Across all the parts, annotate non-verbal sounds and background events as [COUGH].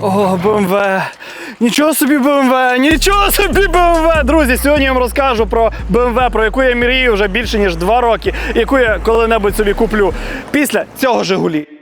О, БМВ. Нічого собі БМВ, нічого собі БМВ. Друзі, сьогодні я вам розкажу про БМВ, про яку я мрію вже більше ніж два роки, яку я коли-небудь собі куплю. Після цього Жигулі.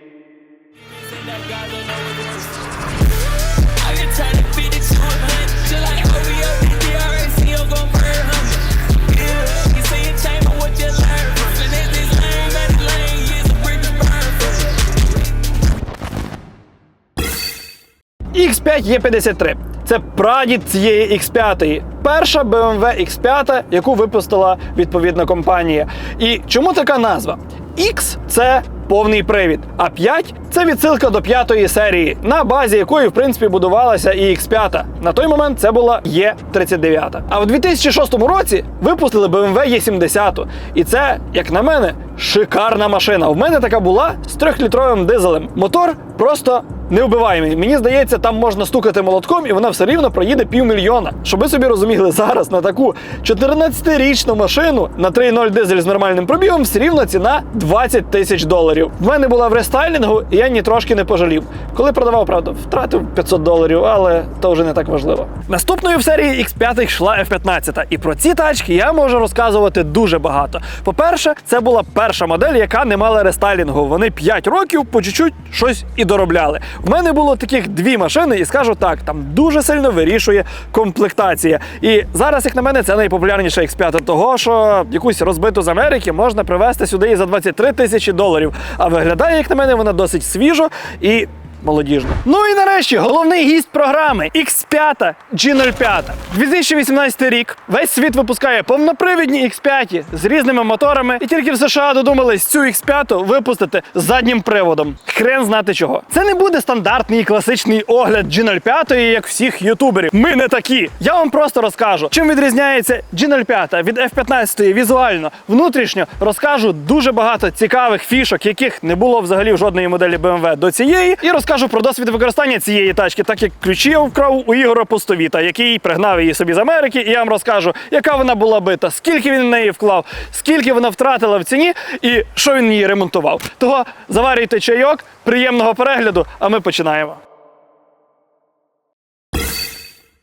X5 E53. Це прадід цієї X5. Перша BMW X5, яку випустила відповідна компанія. І чому така назва? X це повний привід, а 5 це відсилка до п'ятої серії, на базі якої, в принципі, будувалася і X5. На той момент це була E39. А в 2006 році випустили BMW E70. І це, як на мене, шикарна машина. У мене така була з 3-літровим дизелем. Мотор просто невбиваємий. Мені здається, там можна стукати молотком, і вона все рівно проїде півмільйона. Щоб ви собі розуміли, зараз на таку 14-річну машину на 3.0 дизель з нормальним пробігом все рівно ціна 20 тисяч доларів. В мене була в рестайлінгу, і я ні трошки не пожалів. Коли продавав, правда, втратив 500 доларів, але то вже не так важливо. Наступною в серії X5 йшла F15, і про ці тачки я можу розказувати дуже багато. По-перше, це була перша модель, яка не мала рестайлінгу. Вони 5 років по чуть-чуть щось і доробляли. В мене було таких дві машини, і скажу так, там дуже сильно вирішує комплектація. І зараз, як на мене, це найпопулярніша X5, того що якусь розбиту з Америки можна привезти сюди і за 23 тисячі доларів. А виглядає, як на мене, вона досить свіжо і. Молодіжно. Ну і нарешті головний гість програми X5 G05. 2018 рік. Весь світ випускає повнопривідні X5 з різними моторами, і тільки в США додумались цю X5 випустити з заднім приводом. Хрен знати чого. Це не буде стандартний класичний огляд G05, як всіх ютуберів. Ми не такі. Я вам просто розкажу, чим відрізняється G05 від F15 візуально, внутрішньо розкажу дуже багато цікавих фішок, яких не було взагалі в жодної моделі BMW до цієї, і розкажу про досвід використання цієї тачки, так як ключі я вкрав у Ігора Пустовіта, який пригнав її собі з Америки, і я вам розкажу, яка вона була бита, скільки він в неї вклав, скільки вона втратила в ціні і що він її ремонтував. Того заварюйте чайок, приємного перегляду, а ми починаємо.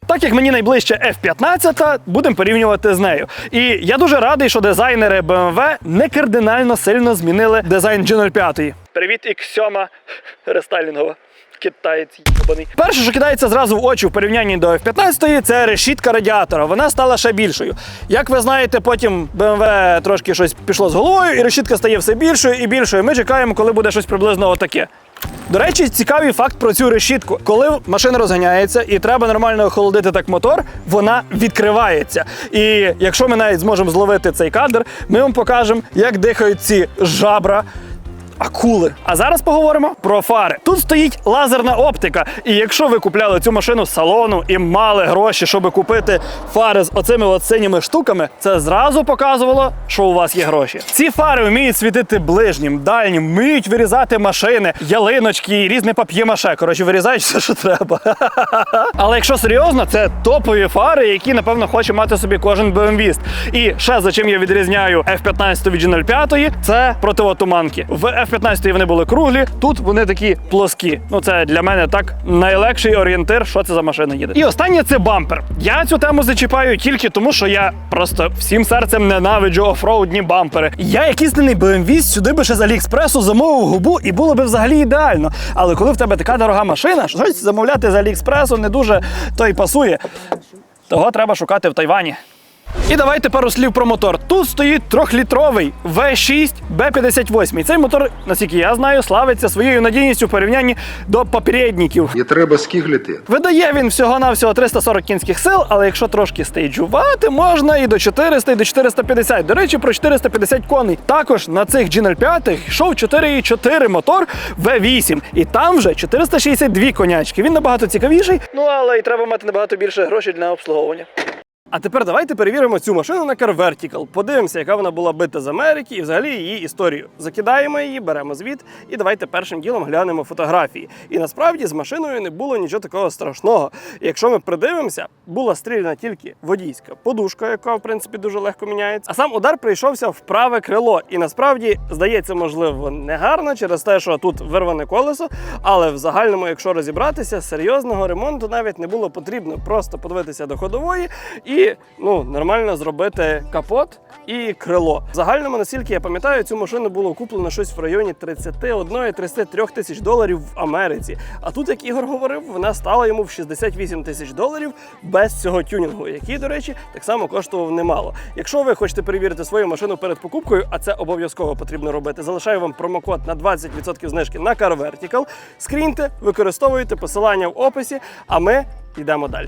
Так як мені найближче F15, будемо порівнювати з нею. І я дуже радий, що дизайнери BMW не кардинально сильно змінили дизайн G05. Привіт, X7 рестайлінгова. Китаєць єбаний. Перше, що кидається зразу в очі в порівнянні до F15, це решітка радіатора. Вона стала ще більшою. Як ви знаєте, потім BMW трошки щось пішло з головою, і решітка стає все більшою і більшою. Ми чекаємо, коли буде щось приблизно отаке. До речі, цікавий факт про цю решітку. Коли машина розганяється і треба нормально охолодити так мотор, вона відкривається. І якщо ми навіть зможемо зловити цей кадр, ми вам покажемо, як дихають ці жабра. Акули. А зараз поговоримо про фари. Тут стоїть лазерна оптика. І якщо ви купляли цю машину з салону і мали гроші, щоб купити фари з оцими от синіми штуками, це зразу показувало, що у вас є гроші. Ці фари вміють світити ближнім, дальнім, вміють вирізати машини, ялиночки різне пап'ємаше. Коротше, вирізають все, що треба. [LAUGHS] Але якщо серйозно, це топові фари, які, напевно, хоче мати собі кожен BMW. І ще за чим я відрізняю F15 від G05, це противотуманки. В F15 вони були круглі, тут вони такі плоскі. Ну це для мене так найлегший орієнтир, що це за машина їде. І останнє це бампер. Я цю тему зачіпаю тільки тому, що я просто всім серцем ненавиджу офроудні бампери. Я як істинний BMW сюди би ще з Аліекспресу замовив губу, і було би взагалі ідеально. Але коли в тебе така дорога машина, щось замовляти з Аліекспресу не дуже то й пасує. Того треба шукати в Тайвані. І давайте пару слів про мотор. Тут стоїть трьохлітровий V6 B58. Цей мотор, наскільки я знаю, славиться своєю надійністю в порівнянні до попередників. Не треба скиглити. Видає він всього-навсього 340 кінських сил, але якщо трошки стейджувати, можна і до 400, і до 450. До речі, про 450 коней. Також на цих G05 йшов 4,4 мотор V8. І там вже 462 конячки. Він набагато цікавіший, ну але й треба мати набагато більше грошей для обслуговування. А тепер давайте перевіримо цю машину на Car Vertical. Подивимося, яка вона була бита з Америки і взагалі її історію. Закидаємо її, беремо звіт і давайте першим ділом глянемо фотографії. І насправді з машиною не було нічого такого страшного. Якщо ми придивимося, була стріляна тільки водійська подушка, яка в принципі дуже легко міняється. А сам удар прийшовся в праве крило. І насправді здається, можливо, не гарно через те, що тут вирване колесо. Але в загальному, якщо розібратися, серйозного ремонту навіть не було потрібно. Просто подивитися до ходової і ну нормально зробити капот і крило. В загальному, наскільки я пам'ятаю, цю машину було куплено щось в районі 31-33 тисяч доларів в Америці. А тут, як Ігор говорив, вона стала йому в 68 тисяч доларів без цього тюнінгу, який, до речі, так само коштував немало. Якщо ви хочете перевірити свою машину перед покупкою, а це обов'язково потрібно робити, залишаю вам промокод на 20% знижки на Car Vertical. Скріньте, використовуйте посилання в описі, а ми йдемо далі.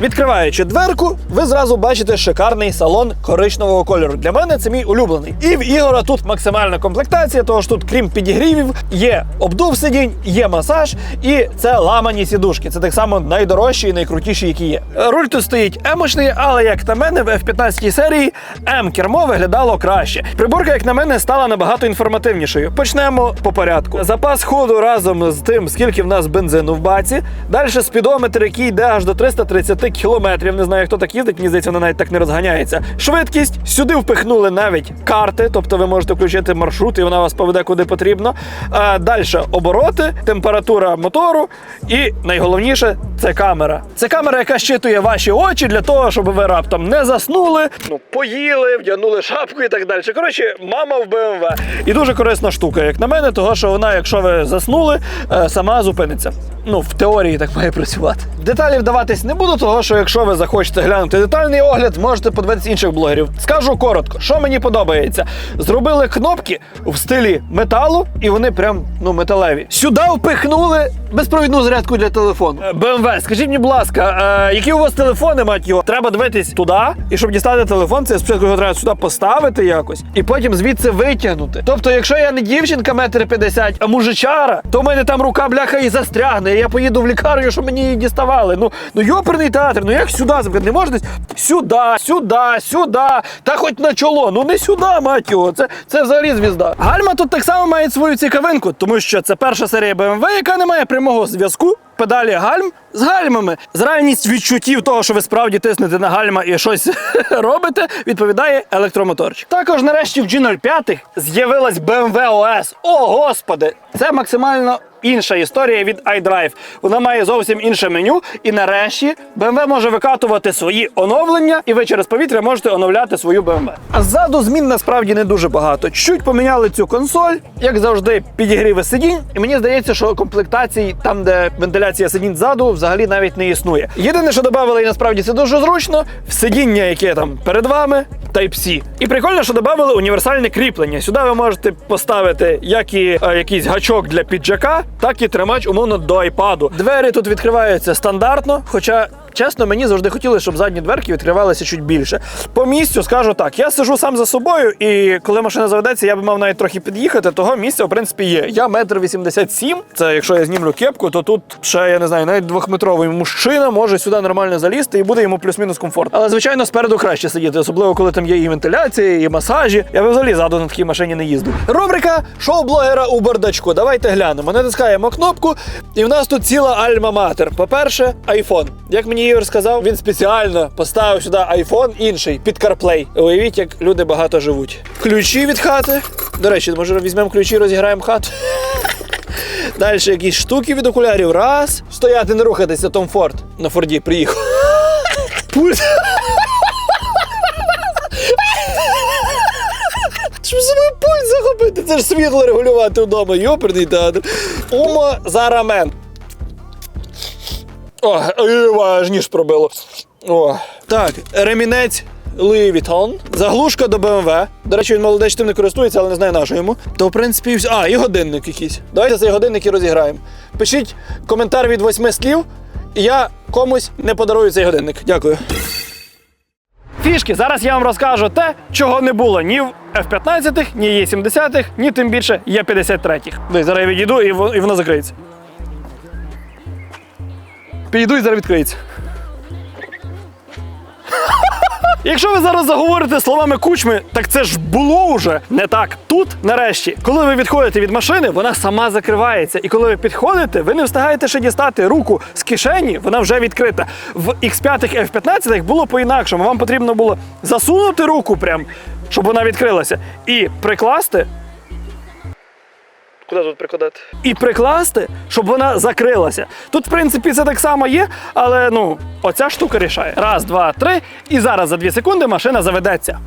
Відкриваючи дверку, ви зразу бачите шикарний салон коричневого кольору. Для мене це мій улюблений. І в Ігора тут максимальна комплектація, тому що тут, крім підігрівів, є обдув сидінь, є масаж і це ламані сідушки. Це так само найдорожчі і найкрутіші, які є. Руль тут стоїть емочний, але як на мене, в F15 серії М-кермо виглядало краще. Приборка, як на мене, стала набагато інформативнішою. Почнемо по порядку. Запас ходу разом з тим, скільки в нас бензину в баці. Далі спідометр, який йде аж до 330 кілометрів. Не знаю, хто так їздить, мені здається, вона навіть так не розганяється. Швидкість сюди впихнули навіть карти, тобто ви можете включити маршрут, і вона вас поведе куди потрібно. А далі обороти, температура мотору, і найголовніше це камера. Це камера, яка щитує ваші очі для того, щоб ви раптом не заснули, ну поїли, вдягнули шапку і так далі. Коротше, мама в БМВ. І дуже корисна штука, як на мене, того що вона, якщо ви заснули, е, сама зупиниться. Ну, в теорії так має працювати. Деталі вдаватись не буду, того що якщо ви захочете глянути детальний огляд, можете подивитися інших блогерів. Скажу коротко, що мені подобається. Зробили кнопки в стилі металу, і вони прям ну металеві. Сюди впихнули безпровідну зарядку для телефону. БМВ, скажіть мені, будь ласка, е, які у вас телефони, мать його? Треба дивитись туди, і щоб дістати телефон, це спочатку його треба сюди поставити якось, і потім звідси витягнути. Тобто, якщо я не дівчинка метр п'ятдесят, а мужичара, то в мене там рука бляха і застрягне. Я поїду в лікарню, щоб мені її діставали. Ну, ну йоперний театр, ну як сюди запхати? Не можна сюди, сюди, сюди, та хоч на чоло. Ну не сюди, мать його. Це, це взагалі звізда. Гальма тут так само має свою цікавинку, тому що це перша серія BMW, яка не має прямого зв'язку. Педалі гальм з гальмами. Зральність відчуттів того, що ви справді тиснете на гальма і щось [LAUGHS] робите, відповідає електромоторчик. Також нарешті в G05 з'явилась BMW OS. О, господи! Це максимально інша історія від iDrive. Вона має зовсім інше меню. І нарешті BMW може викатувати свої оновлення, і ви через повітря можете оновляти свою BMW. А ззаду змін насправді не дуже багато. Чуть поміняли цю консоль, як завжди, підігріви сидінь. І мені здається, що комплектації там, де вентиляція сидінь ззаду, взагалі навіть не існує. Єдине, що додали, і насправді це дуже зручно, сидіння, яке там перед вами, Type-C. І прикольно, що додали універсальне кріплення. Сюди ви можете поставити як і е, якийсь гачок для піджака, так і тримач, умовно, до айпаду. Двері тут відкриваються стандартно, хоча. Чесно, мені завжди хотілося, щоб задні дверки відкривалися чуть більше. По місцю скажу так: я сижу сам за собою, і коли машина заведеться, я би мав навіть трохи під'їхати. Того місця, в принципі, є. Я метр вісімдесят сім. Це якщо я знімлю кепку, то тут ще я не знаю, навіть двохметровий мужчина може сюди нормально залізти і буде йому плюс-мінус комфортно. Але звичайно, спереду краще сидіти, особливо коли там є і вентиляція, і масажі. Я би взагалі ззаду на такій машині не їздив. Рубрика шоу-блогера у бардачку. Давайте глянемо. Натискаємо кнопку, і в нас тут ціла альма-матер. По-перше, iPhone. Як мені Ігор сказав, він спеціально поставив сюди iPhone інший під CarPlay. Уявіть, як люди багато живуть. Ключі від хати. До речі, може візьмемо ключі, розіграємо хату. [LAUGHS] Далі якісь штуки від окулярів. Раз. Стояти, не рухатися, Том Форд. На Форді приїхав. [LAUGHS] Пульс. [LAUGHS] Щоб собі пульс захопити, це ж світло регулювати вдома, йоперний театр. Умо зарамен. О, аж ніж пробило. О. Так, ремінець Louis Vuitton. Заглушка до BMW. До речі, він молодець тим не користується, але не знаю, на що йому. То, в принципі, і все. А, і годинник якийсь. Давайте цей годинник і розіграємо. Пишіть коментар від восьми слів, і я комусь не подарую цей годинник. Дякую. Фішки, зараз я вам розкажу те, чого не було ні в F-15, ні Є-70, ні тим більше Є-53. Дивись, зараз я відійду і воно закриється. Підійду і зараз відкриється. [LAUGHS] Якщо ви зараз заговорите словами кучми, так це ж було вже не так. Тут, нарешті, коли ви відходите від машини, вона сама закривається. І коли ви підходите, ви не встигаєте ще дістати руку з кишені, вона вже відкрита. В X5 F15 було по-інакшому. Вам потрібно було засунути руку прям, щоб вона відкрилася, і прикласти. Куди тут прикладати? І прикласти, щоб вона закрилася. Тут, в принципі, це так само є, але ну, оця штука рішає. Раз, два, три. І зараз за дві секунди машина заведеться.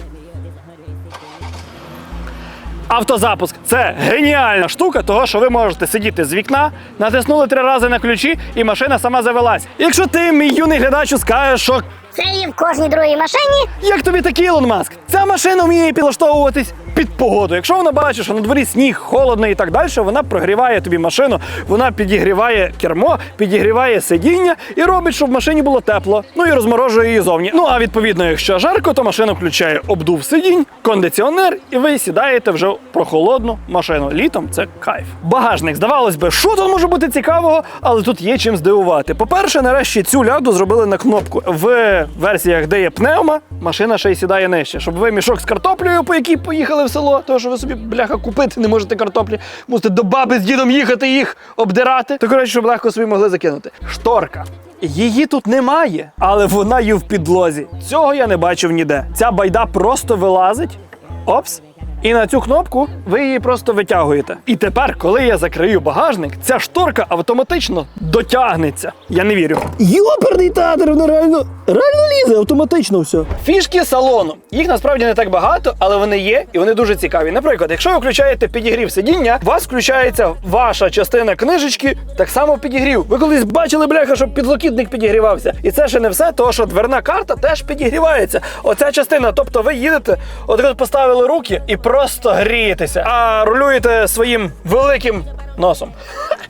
Автозапуск це геніальна штука, того що ви можете сидіти з вікна, натиснули три рази на ключі, і машина сама завелась. Якщо ти, мій юний глядач, скажеш, що Це є в кожній другій машині. як тобі такий Ілон Маск? Ця машина вміє підлаштовуватись під погоду. Якщо вона бачить, що на дворі сніг, холодно і так далі, вона прогріває тобі машину, вона підігріває кермо, підігріває сидіння і робить, щоб в машині було тепло. Ну і розморожує її зовні. Ну а відповідно, якщо жарко, то машина включає обдув сидінь, кондиціонер, і ви сідаєте вже в прохолодну машину. Літом це кайф. Багажник, здавалось би, що тут може бути цікавого, але тут є чим здивувати. По-перше, нарешті цю ляду зробили на кнопку. В версіях, де є пневма, машина ще й сідає нижче. Щоб ви мішок з картоплею, по якій поїхали село, тому що ви собі бляха купити не можете картоплі, мусите до баби з дідом їхати їх обдирати. То коротше, щоб легко собі могли закинути. Шторка. Її тут немає, але вона є в підлозі. Цього я не бачив ніде. Ця байда просто вилазить. Опс. І на цю кнопку ви її просто витягуєте. І тепер, коли я закрию багажник, ця шторка автоматично дотягнеться. Я не вірю. Йоперний театр, вона реально, реально лізе автоматично все. Фішки салону. Їх насправді не так багато, але вони є і вони дуже цікаві. Наприклад, якщо ви включаєте підігрів сидіння, у вас включається ваша частина книжечки, так само підігрів. Ви колись бачили, бляха, щоб підлокітник підігрівався. І це ще не все, тому що дверна карта теж підігрівається. Оця частина, тобто ви їдете, от поставили руки і просто грієтеся, а рулюєте своїм великим носом.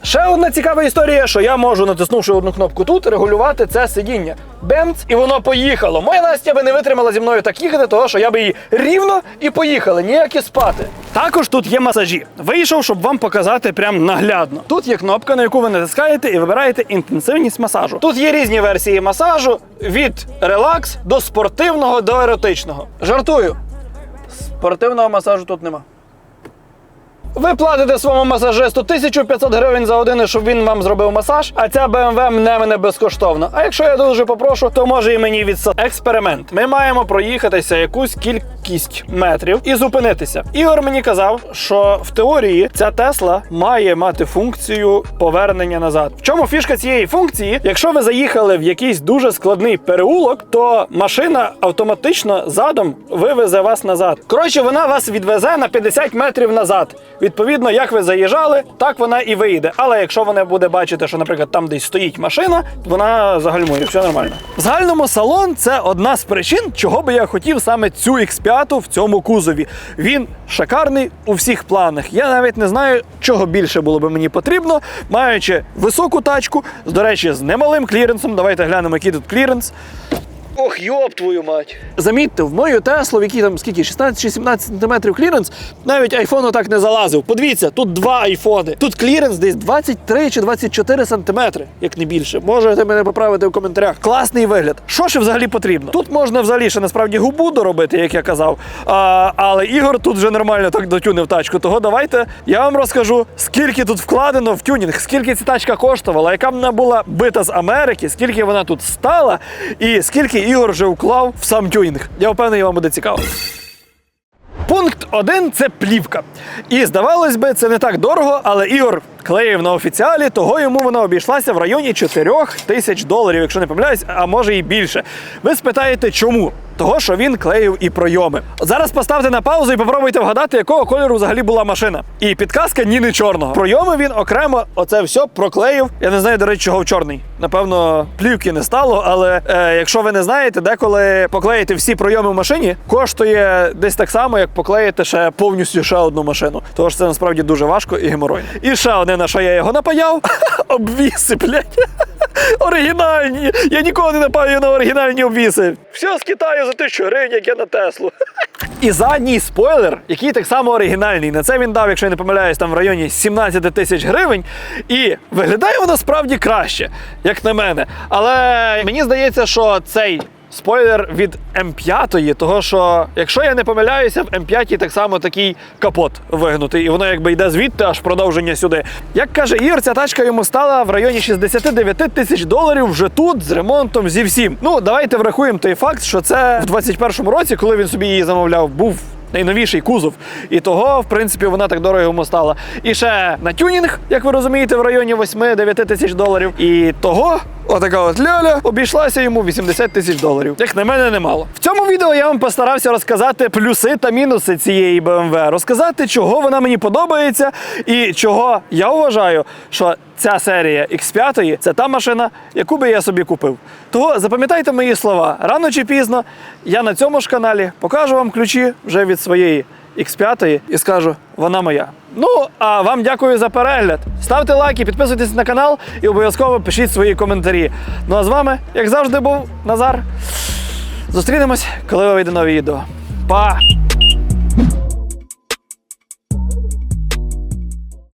Ще одна цікава історія, що я можу, натиснувши одну кнопку тут, регулювати це сидіння. Бемц, і воно поїхало. Моя Настя би не витримала зі мною так їхати, того що я би її рівно і поїхали, ніякі спати. Також тут є масажі. Вийшов, щоб вам показати прям наглядно. Тут є кнопка, на яку ви натискаєте і вибираєте інтенсивність масажу. Тут є різні версії масажу від релакс до спортивного до еротичного. Жартую. Спортивного масажу тут нема. Ви платите своєму масажисту 1500 гривень за годину, щоб він вам зробив масаж, а ця BMW мене мене безкоштовно. А якщо я дуже попрошу, то може і мені відсад. Експеримент. Ми маємо проїхатися якусь кількість метрів і зупинитися. Ігор мені казав, що в теорії ця Тесла має мати функцію повернення назад. В чому фішка цієї функції? Якщо ви заїхали в якийсь дуже складний переулок, то машина автоматично задом вивезе вас назад. Коротше, вона вас відвезе на 50 метрів назад. Відповідно, як ви заїжджали, так вона і вийде. Але якщо вона буде бачити, що, наприклад, там десь стоїть машина, вона загальмує, все нормально. В загальному салон це одна з причин, чого би я хотів саме цю X5 в цьому кузові. Він шикарний у всіх планах. Я навіть не знаю, чого більше було би мені потрібно, маючи високу тачку, до речі, з немалим кліренсом. Давайте глянемо, який тут кліренс. Ох, йоп твою мать. Замітьте, в мою Теслу, в якій там скільки 16 чи 17 сантиметрів кліренс, навіть айфон отак не залазив. Подивіться, тут два айфони. Тут кліренс десь 23 чи 24 сантиметри, як не більше. Можете мене поправити в коментарях. Класний вигляд. Що ще взагалі потрібно? Тут можна взагалі ще насправді губу доробити, як я казав. А, але Ігор тут вже нормально так дотюнив тачку. Того давайте я вам розкажу, скільки тут вкладено в тюнінг, скільки ця тачка коштувала, яка вона була бита з Америки, скільки вона тут стала, і скільки Ігор вже вклав в сам тюнінг. Я впевнений, вам буде цікаво. Пункт 1 це плівка. І здавалось би, це не так дорого, але Ігор клеїв на офіціалі, того йому вона обійшлася в районі 4 тисяч доларів, якщо не помиляюсь, а може і більше. Ви спитаєте, чому? Того, що він клеїв і пройоми. Зараз поставте на паузу і попробуйте вгадати, якого кольору взагалі була машина. І підказка ні не чорного. Пройоми він окремо оце все проклеїв. Я не знаю, до речі, чого в чорний. Напевно, плівки не стало, але е, якщо ви не знаєте, деколи поклеїти всі пройоми в машині, коштує десь так само, як поклеїти ще повністю ще одну машину. Що це насправді дуже важко і геморойно. І ще одне, на що я його напаяв, [LAUGHS] обвіси, блядь. Оригінальні. Я ніколи не напаю на оригінальні обвіси. Все з Китаю за тисячу гривень, як я на Теслу. І задній спойлер, який так само оригінальний. На це він дав, якщо я не помиляюсь, там в районі 17 тисяч гривень. І виглядає воно справді краще, як на мене. Але мені здається, що цей спойлер від М5, того що, якщо я не помиляюся, в М5 так само такий капот вигнутий, і воно якби йде звідти аж продовження сюди. Як каже Ігор, ця тачка йому стала в районі 69 тисяч доларів вже тут з ремонтом зі всім. Ну, давайте врахуємо той факт, що це в 21-му році, коли він собі її замовляв, був найновіший кузов. І того, в принципі, вона так дорого йому стала. І ще на тюнінг, як ви розумієте, в районі 8-9 тисяч доларів. І того. Отака от ляля обійшлася йому 80 тисяч доларів. Як на мене, немало. В цьому відео я вам постарався розказати плюси та мінуси цієї BMW, розказати, чого вона мені подобається, і чого я вважаю, що ця серія X5 це та машина, яку би я собі купив. Того запам'ятайте мої слова. Рано чи пізно я на цьому ж каналі покажу вам ключі вже від своєї X5 і скажу, вона моя. Ну, а вам дякую за перегляд. Ставте лайки, підписуйтесь на канал і обов'язково пишіть свої коментарі. Ну а з вами, як завжди, був Назар. Зустрінемось, коли вийде нове відео. Па!